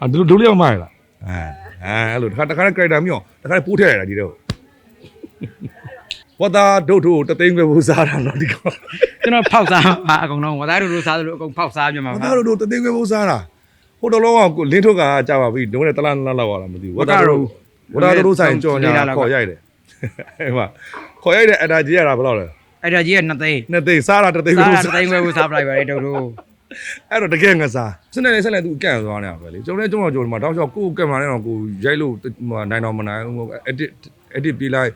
အဲ့ဒုလျောက်မရလားအဲအဲ့လိုတခါတခါကရိုက်တာမျိုးတခါပိုးထည့်ရတာဒီတော့ဝါသားဒုတ်တို့တသိန်းခွဲဘူးစားတာတော့ဒီကောင်ကျွန်တော်ဖောက်စားပါအကုန်လုံးဝါသားတို့တို့စားသလိုအကုန်ဖောက်စားပြမှာပါဝါသားတို့တို့တသိန်းခွဲဘူးစားတာဟိုတလုံးကလင်းထုတ်ကကြာပါပြီဒုံးနဲ့တလားလားလောက်လာမသိဘူးဝါသားတို့ဝါသားတို့ဆိုင်ကြော်ညာခေါ်ရိုက်တယ်အဲ့မှာခေါ်ရိုက်တဲ့အတာကြီးရတာဘယ်လောက်လဲအဲ့ဒါကြီးက2သိန်း2သိန်းစားတာ3သိန်းခွဲဘူးစားပလိုက်ပါတယ်ဒုတ်တို့ အဲ့တော့တကယ်ငစားစနေနေဆက်လက်သူကန့်သွားနေတာပဲလေကျွန်တော်လည်းကျွန်တော်ကြော်မှာတောက်လျှောက်ကိုယ်ကင်မရာနဲ့တော့ကိုရိုက်လို့ဟိုနိုင်တော့မနိုင်ဘူး edit edit ပြလိုက်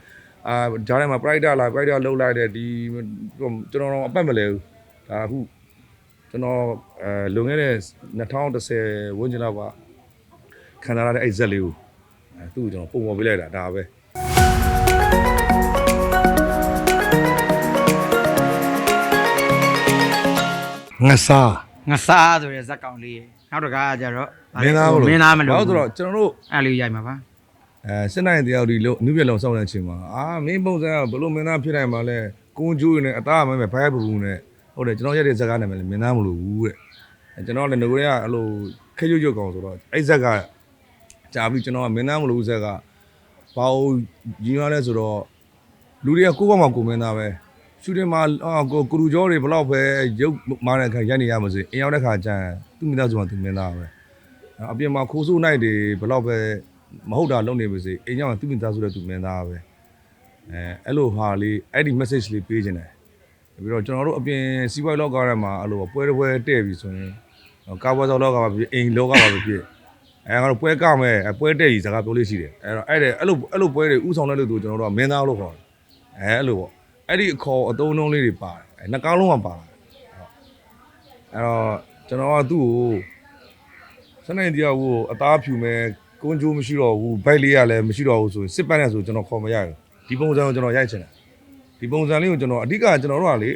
အာဂျားထဲမှာ pride လာ pride လောက်လိုက်တဲ့ဒီကျွန်တော်တော့အပတ်မလဲဘူးဒါအခုကျွန်တော်အဲလွန်ခဲ့တဲ့2010ဝန်းကျင်လောက်ကခံစားရတဲ့အဲ့ဇက်လေးကိုအဲသူ့ကိုကျွန်တော်ပုံပေါ်ပေးလိုက်တာဒါပဲငစား ငစားဆိုတဲ့ဇက်ကောင်လေးရေနောက်တစ်ခါကျတော့မင်းသားမလို့မင်းသားမလို့ဘာလို့ဆိုတော့ကျွန်တော်တို့အဲ့လေးရိုက်မှာပါအဲစစ်နိုင်တရားဒီလို့နုပြလုံးစောင့်တဲ့အချိန်မှာအာမင်းပုံစံကဘလို့မင်းသားဖြစ်နိုင်မှာလဲကုန်းကျိုးနေအသားမဲမဲဖိုင်ပူပူနဲ့ဟုတ်တယ်ကျွန်တော်ရက်တဲ့ဇက်ကားနာမည်လဲမင်းသားမလို့ဘူးတဲ့အဲကျွန်တော်လည်းငကိုတွေကအဲ့လိုခက်ရွတ်ရွတ်ကောင်ဆိုတော့အဲ့ဇက်ကကြာပြီကျွန်တော်ကမင်းသားမလို့ဇက်ကဘာလို့ကြီးရလဲဆိုတော့လူတွေကကိုယ့်ဘက်မှာကိုမင်းသားပဲ ရှူတင်မှာအာကိုကရူကျော်တွေဘလောက်ပဲရုပ်မာတဲ့ခါရိုက်နေရမစေအင်ရောက်တဲ့ခါကျရင်သူ့မိသားစုမှာသူမင်းသားပဲအပြင်မှာခိုးဆိုးနိုင်တွေဘယ်တော့ပဲမဟုတ်တာလုပ်နေပါစေအိမ်ကြောင့်သူ့မိသားစုတဲ့သူမင်းသားပဲအဲအဲ့လိုဟာလေးအဲ့ဒီ message လေးပေးခြင်းတယ်ပြီးတော့ကျွန်တော်တို့အပြင်စီးပွားရေးလောကထဲမှာအဲ့လိုပွဲတစ်ပွဲတဲ့ပြီဆိုရင်ကာပွဲစောလောကပါဖြစ်အိမ်လောကပါဖြစ်အဲငါတို့ပွဲကမဲ့ပွဲတဲ့ကြီးစကားပြောလို့ရှိတယ်အဲ့တော့အဲ့တဲ့အဲ့လိုအဲ့လိုပွဲတွေဥဆောင်တဲ့လူတို့ကျွန်တော်တို့ကမင်းသားလို့ခေါ်တယ်အဲအဲ့လိုပေါ့ အဲ့ဒီအခေါ်အသုံးအနှုန်းလေးတွေပါတယ်အဲနှကောင်းလုံးကပါတယ်အဲ့တော့ကျွန်တော်ကသူ့ကိုစနေတရားကိုအသားဖြူမဲ့ကုန်းကျိုးမရှိတော့ဘူးဘိုက်လေးကလည်းမရှိတော့ဘူးဆိုရင်စစ်ပန်းနဲ့ဆိုကျွန်တော်ခေါ်မရဘူးဒီပုံစံကိုကျွန်တော်ရိုက်ချင်တယ်ဒီပုံစံလေးကိုကျွန်တော်အဓိကကျွန်တော်တို့ကလေ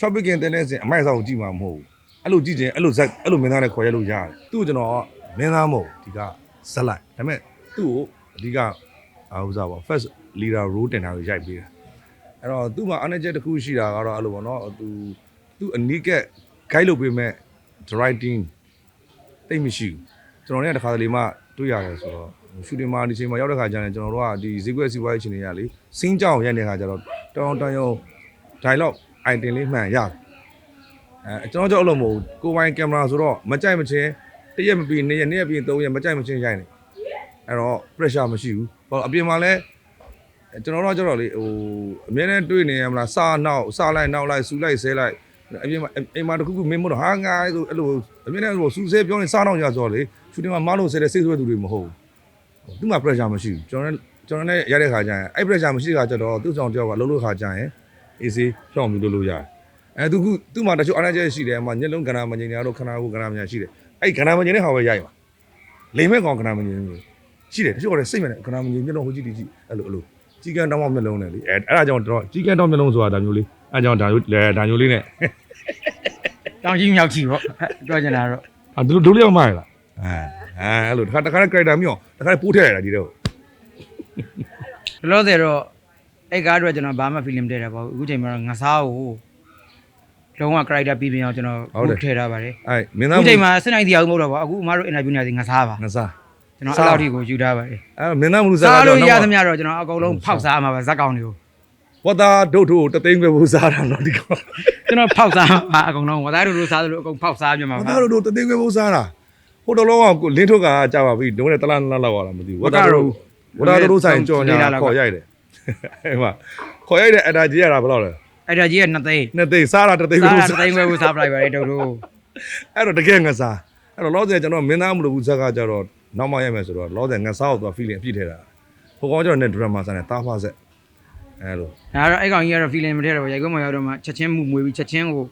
topic ကတင်းတဲ့စင်အမိုက်ဆောင်ကြည့်မှာမဟုတ်ဘူးအဲ့လိုကြည့်ချင်းအဲ့လိုဇက်အဲ့လိုမင်းသားနဲ့ခေါ်ရလို့ရတယ်သူ့ကိုကျွန်တော်ကမင်းသားမဟုတ်ဒီကဇက်လိုက်ဒါပေမဲ့သူ့ကိုအဓိကအာဥစားပါ first leader role တင်တာကိုရိုက်ပေးတာ အဲ့တော့သူ့မှာအနေချက်တစ်ခုရှိတာကတော့အဲ့လိုပေါ့နော်သူသူအနီးက guide လုပ်ပေးမဲ့ directing တိတ်မရှိဘူးကျွန်တော်လည်းတစ်ခါတလေမှတွေ့ရတယ်ဆိုတော့ရှူတင်မှာဒီချိန်မှာရောက်တဲ့ခါကျရင်ကျွန်တော်တို့ကဒီဈေးကွက်စီးပွားရေးရှင်တွေကလေစင်းကြောင်ရိုက်နေတဲ့ခါကျတော့တောင်းတောင်းရုံ dialogue item လေးမှန်ရတယ်အဲကျွန်တော်ကြောက်လို့မဟုတ်ဘူးကိုယ်ပိုင်ကင်မရာဆိုတော့မကြိုက်မချင်းတစ်ရက်မပြီးနှစ်ရက်နှစ်ရက်ပြီးသုံးရက်မကြိုက်မချင်းရိုက်နေအဲ့တော့ pressure မရှိဘူးဟောအပြင်မှာလည်း ကျွန်တော်တို့ကကြောက်တော့လေဟိုအများနဲ့တွေ့နေရမလားစားနောက်စားလိုက်နောက်လိုက်စူလိုက်ဆဲလိုက်အပြင်မှာအိမ်မှာတခုခုမင်းမို့တော့ဟာငါဆိုအဲ့လိုအမြင်နဲ့ဆိုစူးစဲပြောနေစားတော့ရဆိုတော့လေရှူတင်မှာမလို့ဆဲတဲ့စိတ်ဆွဲသူတွေမဟုတ်ဘူးသူ့မှာ pressure မရှိဘူးကျွန်တော်လည်းကျွန်တော်လည်းရတဲ့ခါကျရင်အဲ့ pressure မရှိတဲ့ခါကျတော့သူ့ဆောင်တယောက်ကလှုပ်လို့ခါကျရင် AC ဖြောင်းပြီးလှုပ်လို့ရတယ်အဲသူကသူ့မှာတချို့အားနည်းချက်ရှိတယ်အမှညက်လုံးကဏ္ဍမငြိမ်နေတော့ခဏကိုကဏ္ဍမငြိမ်ရှိတယ်အဲ့ကဏ္ဍမငြိမ်တဲ့ဟာပဲရိုက်ပါလိမ်မဲ့ကောင်ကဏ္ဍမငြိမ်မျိုးရှိတယ်တချို့ကလည်းစိတ်မဲ့ကဏ္ဍမငြိမ်မျက်လုံးဟိုကြည့်ကြည့်အဲ့လိုအဲ့လို ကြီးကန်တောင်းမှမျက်လုံးနဲ့လေအဲအဲ့ဒါကြောင့်ကျွန်တော်ကြီးကန်တောင်းမျက်လုံးဆိုတာဒါမျိုးလေးအဲကြောင့်ဒါမျိုးလေဒါမျိုးလေးနဲ့တောင်ကြီးမြောက်ကြီးပေါ့ပြောချင်တာတော့အာဒုဒုလေးအောင်မရလားအဲအဲအဲ့လိုတစ်ခါတစ်ခါ character မျိုးတစ်ခါပိုးထည့်ရတာဒီတော့ဘလို့တဲ့တော့အဲ့ကားအတွက်ကျွန်တော်ဘာမှ film တဲ့တာပေါ့အခုချိန်မှာတော့ငစားကိုလုံးဝ character ပြီးပြင်အောင်ကျွန်တော်ထည့်ထားပါတယ်အဲမင်းသားအခုချိန်မှာစနိုက်တီအောင်မဟုတ်တော့ပါအခုအမတို့ interview နေရစီငစားပါငစား ကျွန်တော်အဲ့လောက်ထိကိုယူထားပါတယ်အဲမင်းသားမလူစားစားကတော့လို့ရနောက်သမှမျှတော့ကျွန်တော်အကုန်လုံးဖောက်စားမှာပါဇက်ကောင်တွေကိုဝတ်သားဒုတ်ထုတသိန်းပဲဘူးစားတာနော်ဒီကောင်ကျွန်တော်ဖောက်စားမှာအကုန်လုံးဝသားတို့လိုစားသလိုအကုန်ဖောက်စားပြမှာဝပါတ်သားတို့တသိန်းပဲဘူးစားတာဟိုတလုံးကကိုလင်းထုတ်ကကြာပါပြီဒုံးနဲ့တလားလားလောက်ရတာမသိဘူးဝတ်သားတို့ဝတ်သားတို့ဆိုင်ကြော်ညာခေါ်ရိုက်တယ်အဲ့မှာခေါ်ရိုက်တဲ့အတာကြီးရတာဘယ်လောက်လဲအဲ့ဒါကြီးကနှစ်သိန်းနှစ်သိန်းစားတာတသိန်းပဲစားဘူးတာစားတစ်သိန်းပဲဘူးစားပလိုက်ပါလေတို့တို့အဲ့တော့တကယ်ငစားအဲ့တော့လောဆယ်ကျွန်တော်မင်းသားမလို့ဘူးဇက်ကကြတော့ နောက်မှရိုက်မယ်ဆိုတော့လောဆယ်ငစားကိုသူ feeling အပြည့်ထဲတာဟိုကောင်ကျတော့ net drama ဆန်နဲ့တားဖားဆက်အဲ့လိုဒါတော့အဲ့ကောင်ကြီးကတော့ feeling မထည့်တော့ဘူးရိုက်ခွင့်မရောက်တော့မှချက်ချင်းမှုမွေးပြီးချက်ချင်းကို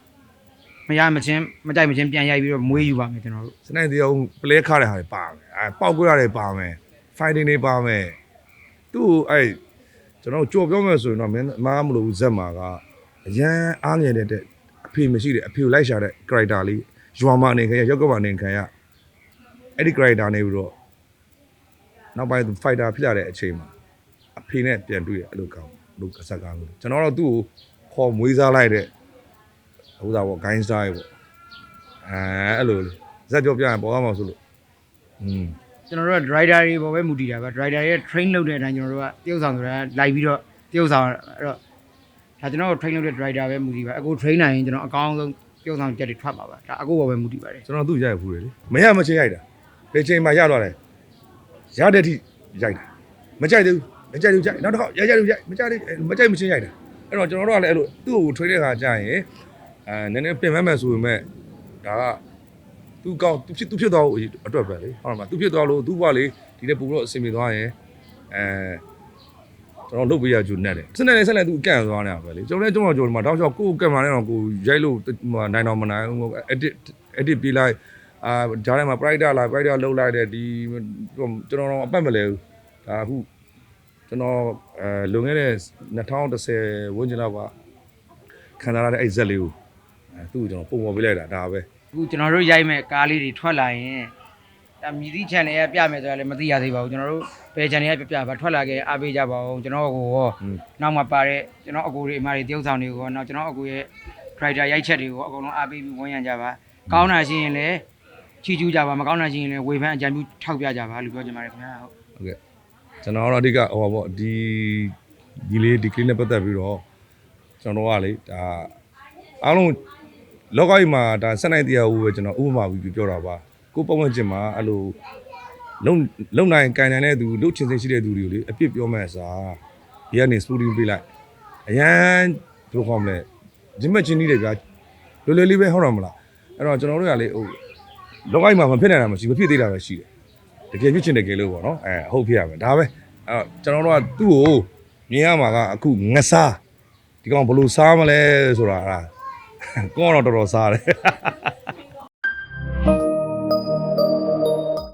မရမချင်းမကြိုက်မချင်းပြန်ရိုက်ပြီးတော့မွေးယူပါမယ်ကျွန်တော်တို့စနေတရားပလဲခါတဲ့ဟာတွေပါမယ်အဲပောက်ကွဲရတယ်ပါမယ် fighting တွေပါမယ်သူ့အဲ့ကျွန်တော်ကြော်ပြောမယ်ဆိုရင်တော့မင်းမမလို့ဇက်မာကအရန်အားငယ်တဲ့အဖေမရှိတဲ့အဖေကိုလိုက်ရှာတဲ့ character လေးရွာမအနေခံရရောက်ကမအနေခံရအဲ့ဒီ character နေပြီးတော့ နောက်ပိုင်း fighter ဖြစ်လာတဲ့အချိန်မှာအဖေနဲ့ပြန်တွေ့ရအဲ့လိုကောင်းလို့ကစားကောင်းလို့ကျွန်တော်တော့သူ့ကိုခေါ်မွေးစားလိုက်တဲ့ဟိုသားပေါ့ gain style ပေါ့အဲအဲ့လိုလေဇက်ကြောပြရင်ပေါ်သွားမှာဆိုလို့อืมကျွန်တော်တို့က driver တွေပေါ်ပဲမူတည်တာပါ driver ရဲ့ train လုပ်တဲ့အတိုင်းကျွန်တော်တို့ကတရုပ်ဆောင်ဆိုတာလိုက်ပြီးတော့တရုပ်ဆောင်အဲ့တော့ဒါကျွန်တော်တို့ train လုပ်တဲ့ driver ပဲမူတည်ပါအခု train နိုင်ရင်ကျွန်တော်အကောင်းဆုံးတရုပ်ဆောင်ချက်တွေထွက်ပါပါဒါအခုပေါ်ပဲမူတည်ပါတယ်ကျွန်တော်သူ့ရိုက်ဖူးတယ်လေမရမချင်းရိုက်တာဘယ်ချိန်မှရတော့တယ် ရတဲ့အထိရိုက်တာမကြိုက်သေးဘူးမကြိုက်ဘူးကြိုက်နောက်တစ်ခါရကြတယ်ရိုက်မကြိုက်ဘူးမကြိုက်မချင်းရိုက်တာအဲ့တော့ကျွန်တော်တို့ကလည်းအဲ့လိုသူ့ကိုထွေးတဲ့ခါကြာရင်အဲနည်းနည်းပြင်မမယ်ဆိုပေမဲ့ဒါကသူကောင်းသူဖြစ်သူဖြစ်သွားဖို့အတွက်ပဲလေဟုတ်မှာသူဖြစ်သွားလို့သူ့ဘဝလေးဒီနေ့ပို့ပြီးတော့အဆင်ပြေသွားရင်အဲကျွန်တော်လုပ်ပေးရကြုံနဲ့တယ်စနေနေ့ဆက်လက်သူကန့်သွားနေတာပဲလေကျွန်တော်လည်းကျွန်တော်ကျွန်တော်မှာတောက်လျှောက်ကိုယ်ကန့်မှာလည်းတော့ကိုရိုက်လို့နိုင်တော့မနိုင်ဘူး edit edit ပြီးလိုက် အာဂျားထဲမှာ pride လာ pride လောက်လိုက်တဲ့ဒီကျွန်တော်တော့အပတ်မလဲဘူးဒါအခုကျွန်တော်အဲလွန်ခဲ့တဲ့2010ဝန်းကျင်လောက်ကခံစားရတဲ့အဲ့ဇက်လေးကိုအဲသူ့ကိုကျွန်တော်ပုံပေါ်ပေးလိုက်တာဒါပဲအခုကျွန်တော်တို့ရိုက်မဲ့ကားလေးတွေထွက်လာရင်ဒါမြည်သည့် channel ရဲ့ပြမယ်ဆိုတာလည်းမသိရသေးပါဘူးကျွန်တော်တို့ဘယ် channel ရဲ့ပြပြပါထွက်လာခဲ့အားပေးကြပါဦးကျွန်တော်ကိုရောอืมနောက်မှာပါတဲ့ကျွန်တော်အကူတွေအမတွေတရုပ်ဆောင်တွေကိုရောနောက်ကျွန်တော်အကူရဲ့ driver ရိုက်ချက်တွေကိုအကုန်လုံးအားပေးပြီးဝန်ရံကြပါကောင်းတာရှိရင်လည်း ချီကျူးကြပါမကောင်းတာရှိရင်လည်းဝေဖန်အကြံပြုထောက်ပြကြပါလို့ပြောချင်ပါတယ်ခင်ဗျာဟုတ်ဟုတ်ကဲ့ကျွန်တော်တော့အဓိကဟိုပါပေါ့ဒီဒီလေးဒီကလေးနဲ့ပတ်သက်ပြီးတော့ကျွန်တော်ကလေဒါအားလုံးလောကကြီးမှာဒါစက်နိုင်တရားဦးပဲကျွန်တော်ဥပမာပြီးပြောတာပါကိုယ်ပတ်ဝန်းကျင်မှာအဲ့လိုလုံလုံနိုင်ကန်နိုင်တဲ့သူလုတ်ချင်စိတ်ရှိတဲ့သူတွေကိုလေအပြစ်ပြောမဲ့အစားဒီကနေစတူဒီယိုပေးလိုက်အရန်ဘယ်လိုခေါ်မလဲဂျင်းမချင်းကြီးတွေကလွယ်လွယ်လေးပဲဟုတ်တော့မလားအဲ့တော့ကျွန်တော်တို့ကလေဟို လောကကြီးမှာမဖြစ်နိုင်တာမရှိမဖြစ်သေးတာပဲရှိတယ်တကယ်ဖြစ်ချင်တယ်ကယ်လို့ပေါ့နော်အဲဟုတ်ဖြစ်ရမယ်ဒါပဲအဲ့တော့ကျွန်တော်တို့ကသူ့ကိုမြင်ရမှာကအခုငစားဒီကောင်ဘယ်လိုစားမလဲဆိုတာဟာကိုကတော့တော်တော်စားတယ်